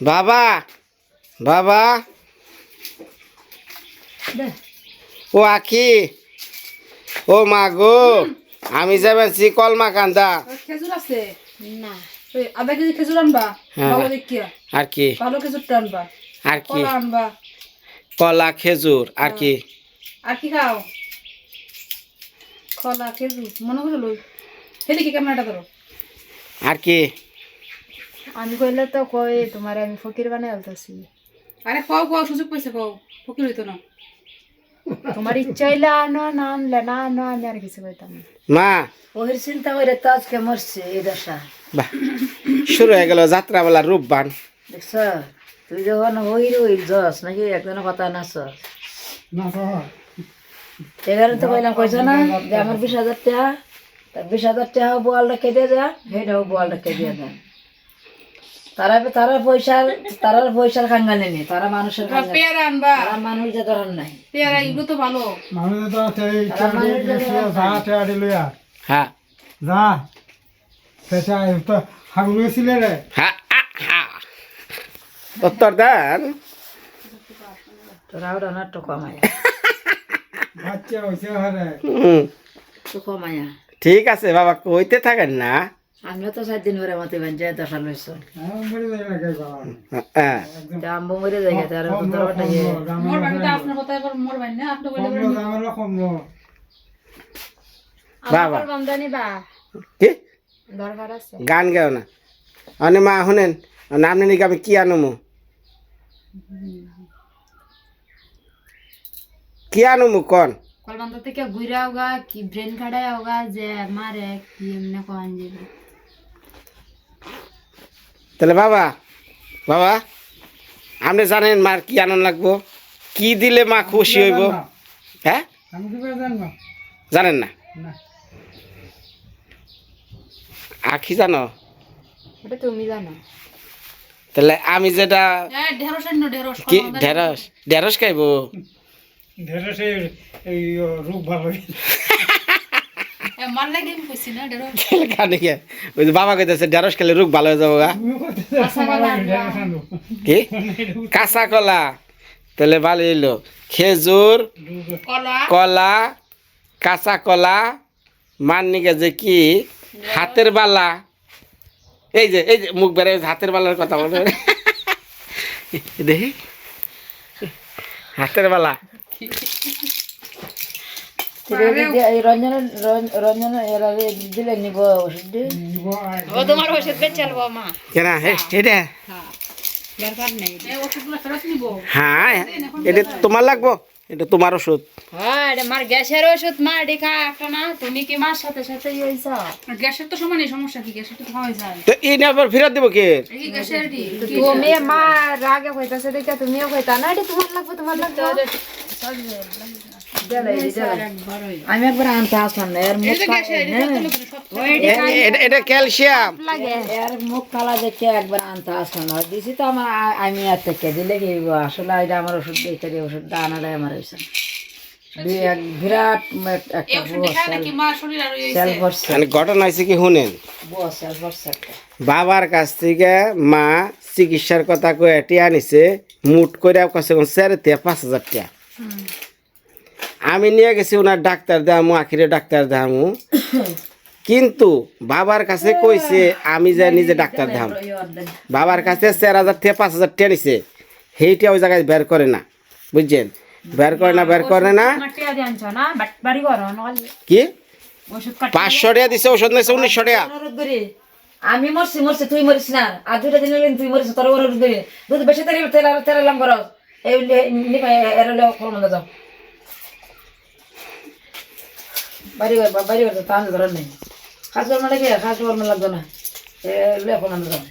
বাবা বাবা। ও আখি ও মা গো আমি যাবেন সি কলমা কান্দা খেজুর আছে? না। আধা কেজি খেজুর আনবা হ্যাঁ। দেখিয়া। আর কি? ভালো খেজুরটা আনবা। আর কি? আনবা। কলা খেজুর আর কি? আর কি খাও? কলা খেজুর মনে করে লই। সেদিকে ক্যামেরাটা করো? আর কি? আমি কইলে তো কই তোমার আমি ফকির বানাই আলতাছি আরে খাও কও সুযোগ পাইছে কও ফকির হইতো না। তোমার ইচ্ছা হইলে আনো না আনলে না আনো আমি আর কিছু কইতাম না। মা। ওহির চিন্তা করে তো আজকে মরছে এই দশা। বাহ। শুরু হয়ে গেল যাত্রাবেলা রূপবান দেখছ তুই যখন ওহির ওহির যস নাকি একজনের কথা না নাচ এখানে তো কইলাম কইছ না যে আমার বিশ হাজার টাকা বিশ হাজার টাকা বোয়াল রেখে দিয়ে যা বোয়াল রেখে দিয়ে দেন তারা তারা পয়সার তারা পয়সার খাঙ্গানে নেই তারা মানুষের খাঙ্গানে পেয়ারা আনবা। তারা মানুষ যে ধরান নাই। পেয়ারা এগুলো তো ভালো। মানুষ যে ধরান নাই। হ্যাঁ। যা। সেটা তো হাগুলো ছিলে রে। হ্যাঁ হা। উত্তর দেন। তোরা ওরা না তো কমায়া। বাচ্চা হয়েছে হারে হুম, তো কমায়া। ঠিক আছে বাবা কইতে থাকেন না। আমিও তো সাত দিন ধরে মতে বাঞ্চে দশা বাবা। হ্যাঁ। আম্বু মরে যাই গেছে আর তোর ওটা মোর বাড়িতে আপনার কথা এবার মোর বাড়ি না আপনি বলে কমলো দামের কমলো। বাবা। কি? দরকার আছে। গান গাও না। অনে মা শুনেন নাম নিকে আমি কি আনমু? কি আনমু কন? কলবান্ধা থেকে ঘুরে আওগা কি ব্রেন খাড়াই আওগা যে মারে কি এমনি কন যাবে তাহলে বাবা বাবা আপনি জানেন মার কি আনন্দ লাগবো? কি দিলে মা খুশি হইব? হ্যাঁ? জানেন না? আখি জানো? তুমি জানো। তাহলে আমি যেটা হ্যাঁ ঢেঁড়স ঢেঁড়স কি ঢেঁড়স? ঢেঁড়স খাইব? ঢেরে রূপ ভালো বাবা কইতেছে ঢেঁড়স খেলে রোগ ভালো হয়ে যাব কি? কাঁচা কলা? তাহলে ভালো এলো খেজুর কলা। কাঁচা কলা মান্নিকে যে কি? হাতের বালা। এই যে এই যে মুখ বেড়ে হাতের বালার কথা বলে দেখি। হাতের বালা। এই রঞ্জনের রঞ্জনের এরা দিলে নিব ওষুধ ও তোমার ওষুধ মা কেন এটা হ্যাঁ এটা তোমার লাগবো এটা তোমার ওষুধ হ্যাঁ এটা মার গ্যাসের ওষুধ মা দেখা একটা না তুমি কি মার সাথে সাথে হইছ গ্যাসের তো সমানই সমস্যা কি গ্যাসের তো খাওয়াই যায় তো এই নিয়ে আবার ফেরত দেবো কে এই কি গ্যাসের কি তুমি মা রাগে দেখা তুমিও কইতা না এটা তোমার লাগবে তোমার লাগবে আমি একবার আনতে আসলাম না এর মুখ এটা- ক্যালসিয়াম এর মুখ কালা দেখে একবার আনতে আসলাম না দিছি তো আমার আমি আর থেকে দিলে কি আসলে এটা আমার ওষুধ দিতে ওষুধটা আনাটাই আমার হয়েছে বিরাট একটা ঘটনা হয়েছে কি শুনেন বাবার কাছ থেকে মা চিকিৎসার কথা কয়ে এটি আনিছে মুট করে কাছে পাঁচ হাজার টাকা আমি নিয়ে গেছি ওনার ডাক্তার দেখামু আখিরে ডাক্তার দেখামু কিন্তু বাবার কাছে কইছে আমি যে নিজে ডাক্তার দেখাম বাবার কাছে চার হাজার থেকে পাঁচ হাজার টাকা নিছে। সেইটা ওই জায়গায় বের করে না বুঝছেন? বের করে না বের করে না। কি? পাঁচশো টাকা দিছে ওষুধ নিয়েছে উনিশশো টাকা আমি মরছি মরছি তুই মরিস না। আর দুইটা দিন হলেন তুই মরিস তোর দুধ বেশি তেল তেল তেল লাম করো। এই নিবে এর যাও বাড়ি ঘর বাড়ি ঘর তান ধরার নেই। খাস গরম লাগে খাস গরম লাগতো না। এ লে ফল মন্দ যাও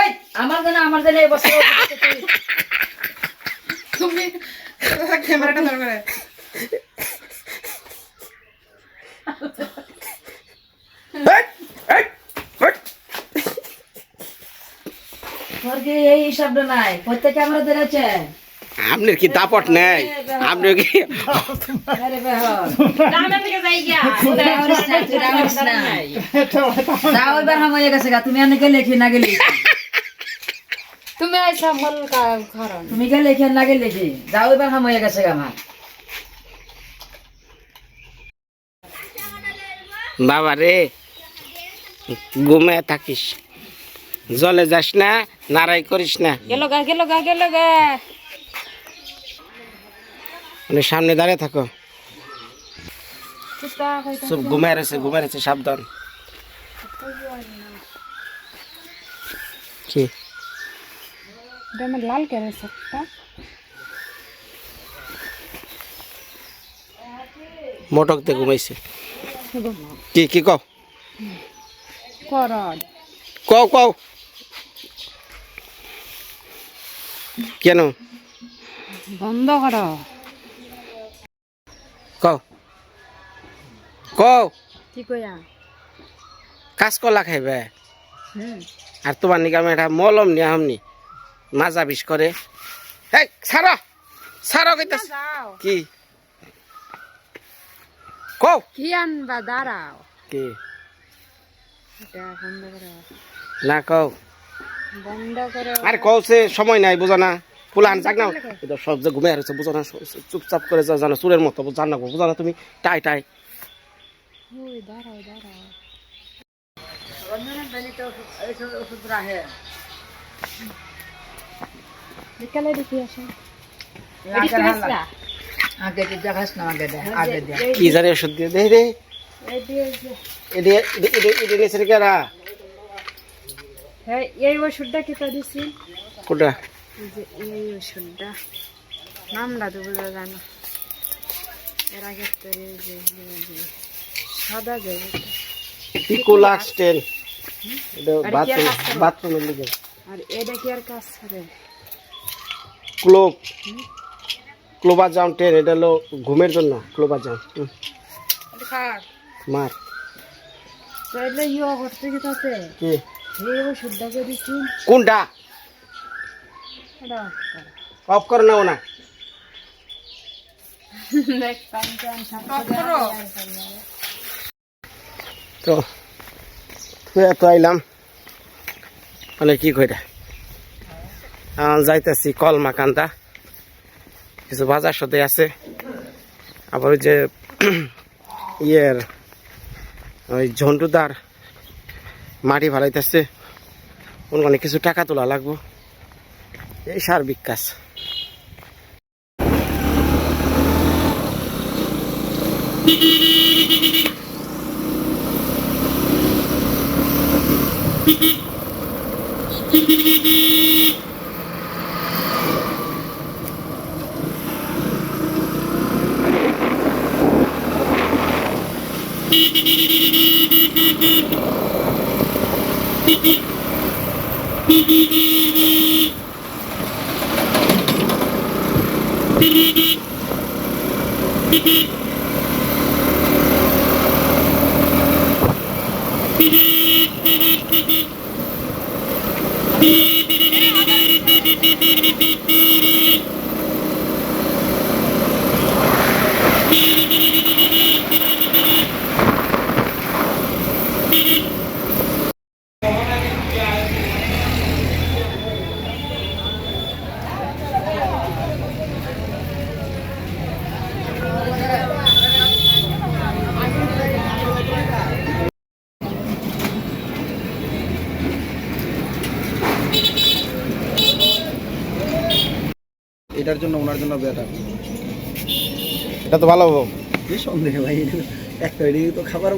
এই আমার জন্য আমার এই বছর তুমি ক্যামেরাটা দরকার এই, এই, এই। কি এই হিসাবটা নাই? প্রত্যেকে আমরা ধরেছে। আপনার কি দাপট নেই? আপনি কি তুমি অনেকে লেখি না গেলি তুমি আইসা মল কারণ তুমি গেলে কি না গেলে কি যাও এবার হাম হয়ে গেছে আমার। বাবা রে ঘুমে থাকিস। জলে যাস না নারাই করিস না। গেল গা গেল গা গেল গা। মানে সামনে দাঁড়িয়ে থাকো। সব ঘুমায় রয়েছে ঘুমায় রয়েছে সাবধান। কি? লাল কেন সবটা মোটকতে ঘুমাইছে। কি কি কও? কও কও। কেন? বন্ধ কর। কও। কও। কি কইয়া? কাজ কলা খাইবে? আর তোমার নিকে আমি একটা মলম নিয়ে আমনি মাজা বিষ করে। হেই সারা সারা কইতাছ। যাও। কি? কও। কি আনবা দাঁড়াও। কি? এটা না কও। বন্ধ করো। আরে কও সে সময় নাই বুঝো না। ফুলান যাক না। সব যে ঘুমিয়ে আছে বুঝো না চুপচাপ করে যাও জানো চুরের মতো জানো না বুঝো না তুমি। টাই টাই। কি জানি ওষুধ দিয়ে দে রে এই ওষুধটা কেটা দিছি? কোটা যে এই ওষুধটা নামটা তো এর আগে তো এই যে সাদা যে পিকোলাক্স আর বাথরুম কাজ বাথরুমের লিগে আর এটা কি আর কাজ করে? ক্লোব ক্লোবাজাম টেন এটা হলো ঘুমের জন্য ক্লোবাজাম। মার। তাহলে ইয়ে করতে কি তাতে? কি? এই ওষুধটা যে দিছি কোনটা? অফ করে নাও না। তো এত আইলাম। মানে কি কইরা? যাইতেছি কল মাকান্তা কিছু বাজার সাথে আছে। আবার ওই যে ইয়ের ওই ঝন্টুদার মাটি ভালাইতেছে ওখানে কিছু টাকা তোলা লাগবো। এই সার্বিক কাজ এটার জন্য ওনার জন্য বেটার এটা তো ভালো হব কি সন্দেহ ভাই? তো খাবার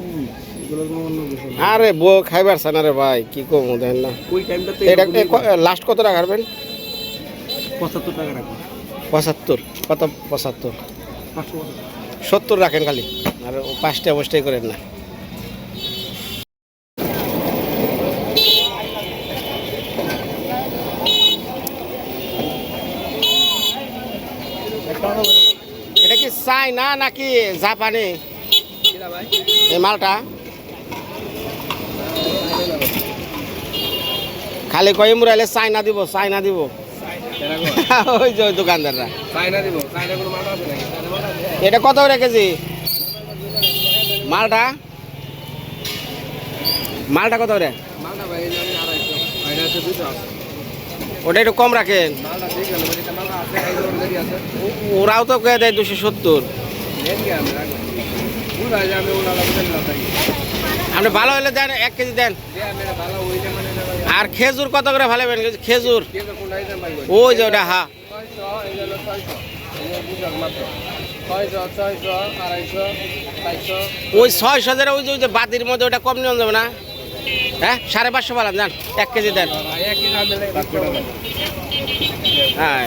আরে বউ খাইবার না রে ভাই কি কমু দেখেন না। ওই টাইমটাতে এটা লাস্ট কত টাকা রাখবেন? পঁচাত্তর টাকা রাখো পঁচাত্তর কত? পঁচাত্তর। সত্তর রাখেন খালি আর পাঁচটা অবস্থায় করেন না এটা কি চাইনা নাকি জাপানি? এই মালটা? খালি কয়ে মুরাইলে চাইনা দিব চাইনা দিব। ওই যে দোকানদাররা। এটা কত করে কেজি? মালটা? মালটা কত করে? মাথা ভাই ওটা একটু কম রাখেন। ওরাও তো কয়ে দেয় দুশো সত্তর। আপনি ভালো হলে দেন, এক কেজি দেন। আর খেজুর কত করে ভালো খেজুর? কে ওই যে ওটা, হা। ছয়শো ছয়শো ছয়শো ছয়শো ওই ছয় হাজার ওই যে বাতির মধ্যে ওটা কম নিয়ে যাবে না? হ্যাঁ সাড়ে পাঁচশো পালাম দেন এক কেজি দেন। মিলে হ্যাঁ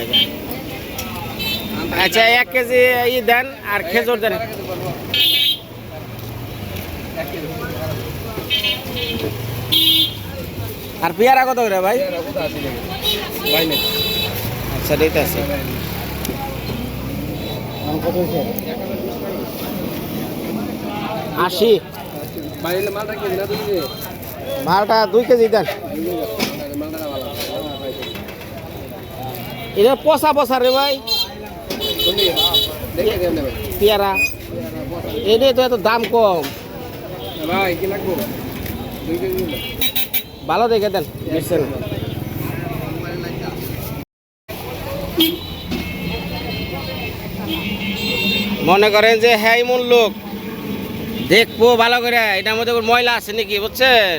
আচ্ছা এক কেজি ই দেন আর খেজুর দেন। আর পেয়ারা কত করে ভাই? আচ্ছা দিতে আছে। আশি। এলে মালটা কি না তুমি। মালটা দুই কেজি দেন। এটা পচা পচা রে ভাই। পেয়ারা। এটাই তো এত দাম কম। ভালো দেখে দেন মনে করেন যে হ্যাঁ এমন লোক দেখব ভালো করে এটার মধ্যে ময়লা আছে নাকি বুঝছেন?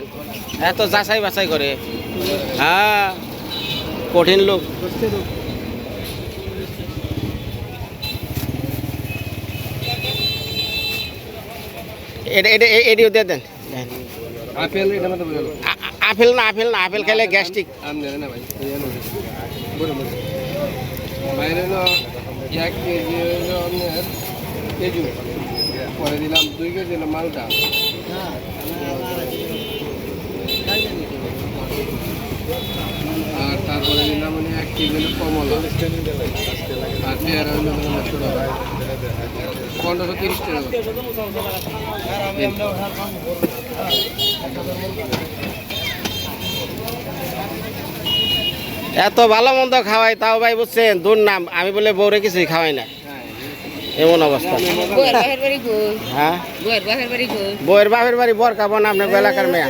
এত যাচাই বাছাই করে। হ্যাঁ কঠিন লোক। এটা এটা এটিও দিয়ে দেন। আপেল আপেল না আপেল না আপেল খেলে গ্যাস্ট্রিক। কেজি পরে দিলাম দুই কেজি মালটা আর তারপরে দিলাম মানে এক কেজি হলো কমলা। আর পেয়ারা হলো তোমার টাকা। পনেরোশো তিরিশ টাকা। এত ভালো মন্দ খাওয়াই, তাও ভাই বুঝছেন দূর নাম। আমি বলে বৌরে কিছুই খাওয়াই না। এমন অবস্থা। হ্যাঁ? বউয়ের বাপের বাড়ি বর কাবো না আপনার এলাকার মেয়ে।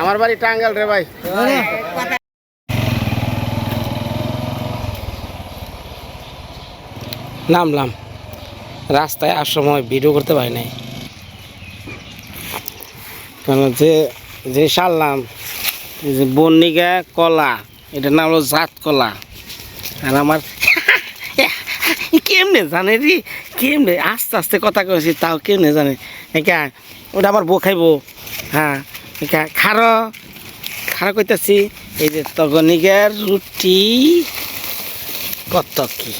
আমার বাড়ি টাঙ্গাল রে ভাই। নামলাম। রাস্তায় আসার সময় ভিডিও করতে পারি নাই। কেন যে যে সারলাম এই যে বন্নিকা কলা এটার নাম হলো জাত কলা। আর আমার কেমনে জানে রে? কেমনে? আস্তে আস্তে কথা কয়েছি তাও কেমনে জানে? একা ওটা আমার বউ খাইবো। হ্যাঁ একা খার। খারো কইতাছি এই যে তগনিকার রুটি। কত কি?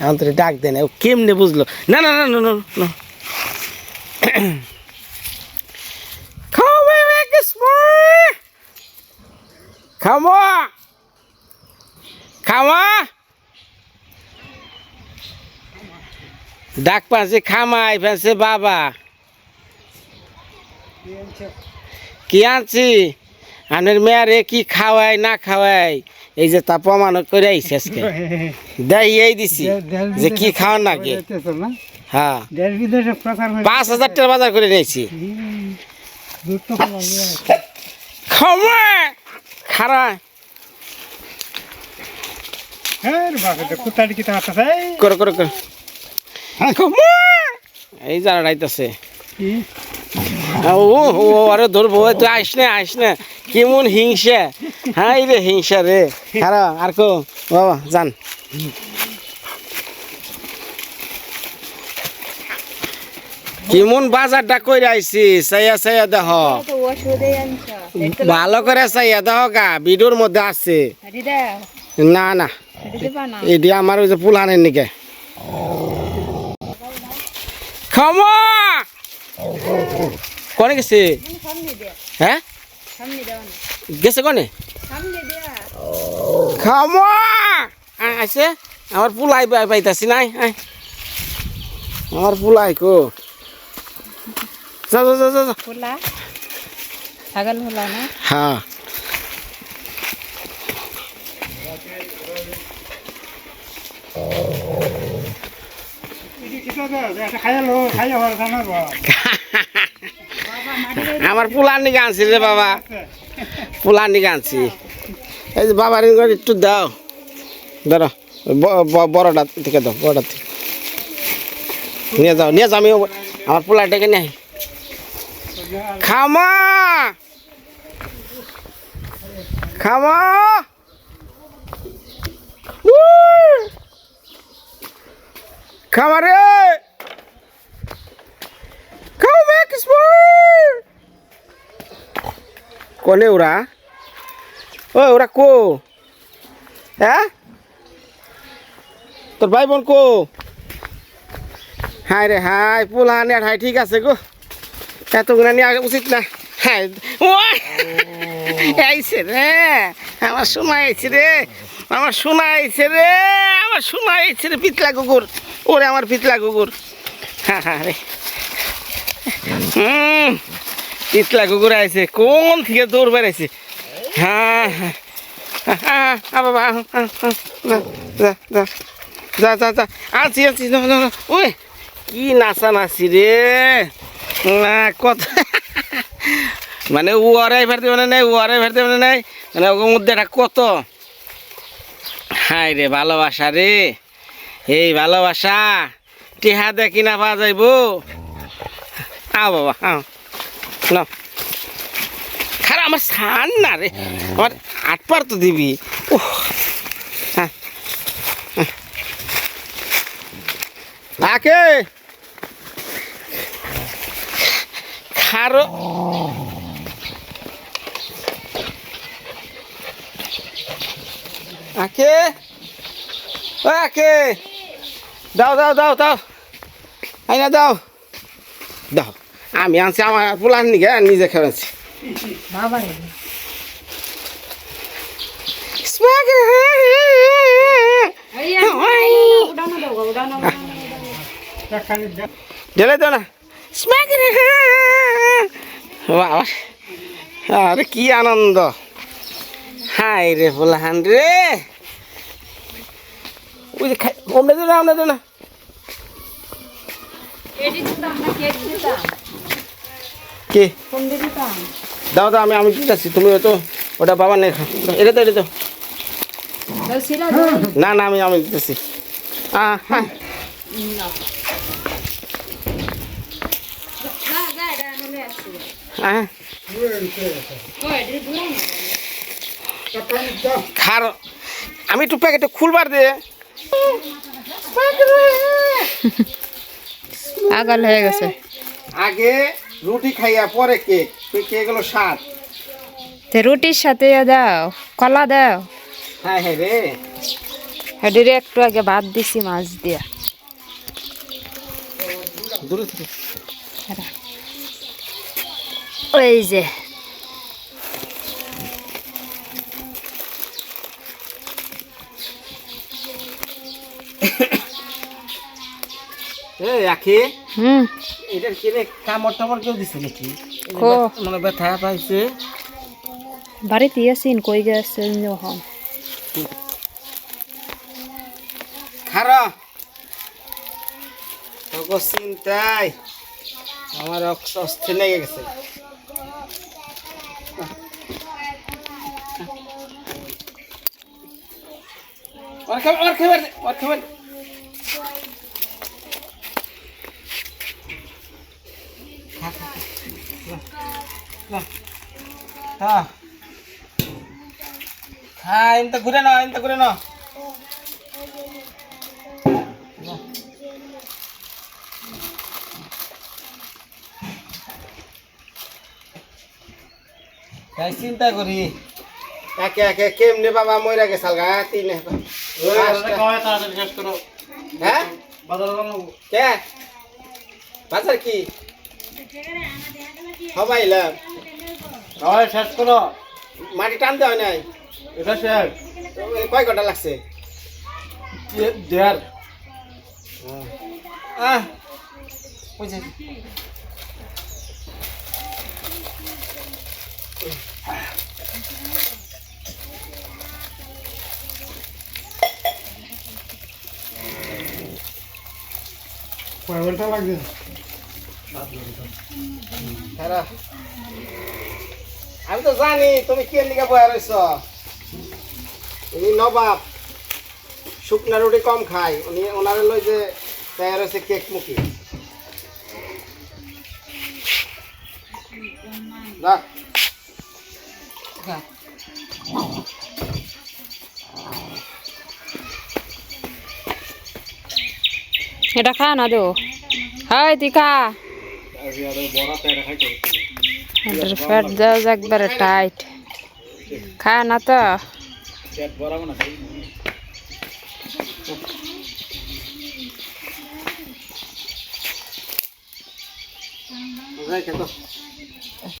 এখন তোরে ডাক দেন ও কেমনে বুঝলো? না না না না না না। Come here, ডাক পাশে খামাই ফেলছে বাবা। কি আনছি? আপনার মেয়ারে কি খাওয়াই না খাওয়াই? এই যে তা প্রমাণ করে আইসি আজকে। দেয় এই দিছি যে কি খাওয়ার নাকি হ্যাঁ। পাঁচ হাজার টাকা বাজার করে নিয়েছি। খাওয়া খারা। করে করে করে। এই যারা রাইতেছে। ও ও আরে ধরবো তুই আইস না আইস না। কেমন হিংসা। হ্যাঁ রে হিংসা রে। আর কো বাবা যান। কেমন বাজারটা কইরা আইছি চাইয়া চাইয়া দেখ ভালো করে চাইয়া দেখ গা ভিডিওর মধ্যে আছে। না না। এটি আমার ওই যে পুলানের নিকে? খামা! কনে গেছে? হ্যাঁ? গেছে কনে? খামা! আছে? আমার পুলাই পাই- পাইতাছি নাই। আমার পুলাই কো? যা যা যা যা, যা। ছাগল হোলা না? হ্যাঁ। আমার পুলার নিকে আনছি রে বাবা। পোলানি গানছি এই যে বাবার একটু দাও। ধরো বড়টা থেকে দাও, বড়টা থেকে। নিয়ে যাও নিয়ে যাও, আমি আমার পোলাটাকে নিয়ে আই। খামা খামা খামা রে খাও ম্যাক্স কোনে ওরা? ও ওরা কো? হ্যাঁ? তোর ভাই বোন কো? হাই রে হাই পোলা নেট হাই ঠিক আছে গো। এতগুলো নিয়ে আসা উচিত না। হ্যাঁ আইছে রে আমার শোনা আইছে রে আমার সোনা আইছে রে আমার সোনা আইছে রে পিতলা কুকুর। ওরে আমার পিতলা কুকুর। হ্যাঁ হ্যাঁ রে। হুম পিতলা কুকুর আইছে। কোন থেকে দৌড় বেড়াইছে? হ্যাঁ হ্যাঁ বাবা যা, যা, যা যা যা আছি আছি ওই কি নাচা নাচি রে। না কত মানে ও ওয়ারাই ফেরতে মানে নাই ওয়ারাই ফেরতে মানে নাই। মানে ওর মধ্যে একটা কত হাই রে ভালোবাসা রে। এই ভালোবাসা টিহা দে কিনা পাওয়া যাইব? আও বাবা আও না খারাপ আমার সান না রে। আমার আট তো দিবি। হ্যাঁ, হ্যাঁ। আকে। খারো। আকে ও আকে দাও দাও দাও। দাও আইনা দাও। দাও। আমি আনছি আমার পোলার নিকে নিজে খেয়েছি ঢেলে দাও না। বাবা। আরে কি আনন্দ। হাই রে পোলাহান রে। ওই যে খাই অমনে দে না অমনে দে না। কে? দাও দাও আমি আমি দিতেছি তুমি তো ওটা বাবা নেই এটা তো এটা তো। না না আমি আমি দিতেছি। হ্যাঁ। হ্যাঁ। খার আমি একটু প্যাকেটে খুলবার দে। আগাল হয়ে গেছে। আগে রুটি খাইয়া পরে কেক। কেক হলো স্বাদ তে রুটির সাথে দাও কলা দাও। হ্যাঁ হ্যাঁ রে। হেডিরে একটু আগে ভাত দিছি মাছ দিয়া। ওই যে। আখি হুম। এটার কি রে কামড় টামড় কেউ দিছে নাকি? মানে ব্যথা পাইছে। বাড়িতে আছেন কই গেছেন যখন খারা। তোকে চিন্তায় আমার অস্থির লেগে গেছে। ওর খাবার ওর খাবার ওর খাবার দে। খা, খা, খা। না, না। খা। খা ইনতে ঘুরে নাও ইনতে ঘুরে নাও। তাই চিন্তা করি। একে একে কেমনে বাবা মইরা গেছাল গা? তিন। হ্যাঁ? কে? বাজার কি হবাইলাম শেষ করো। মাটি টানতে হয় নাই। এটা শেষ। কয় ঘণ্টা লাগছে? দেড়। আহ। বুঝে কয় ঘণ্টা লাগবে আমি তো জানি, তুমি কে লিখে বয়া রয়েছ উনি নবাব, শুকনা রুটি কম খায়। উনি ওনারে লই যে তৈরি রয়েছে কেক মুখি। এটা খা না দো। হয় তুই খা এটার ফ্যাট দেওয়া একবারে টাইট। খায় না তো? খেতো।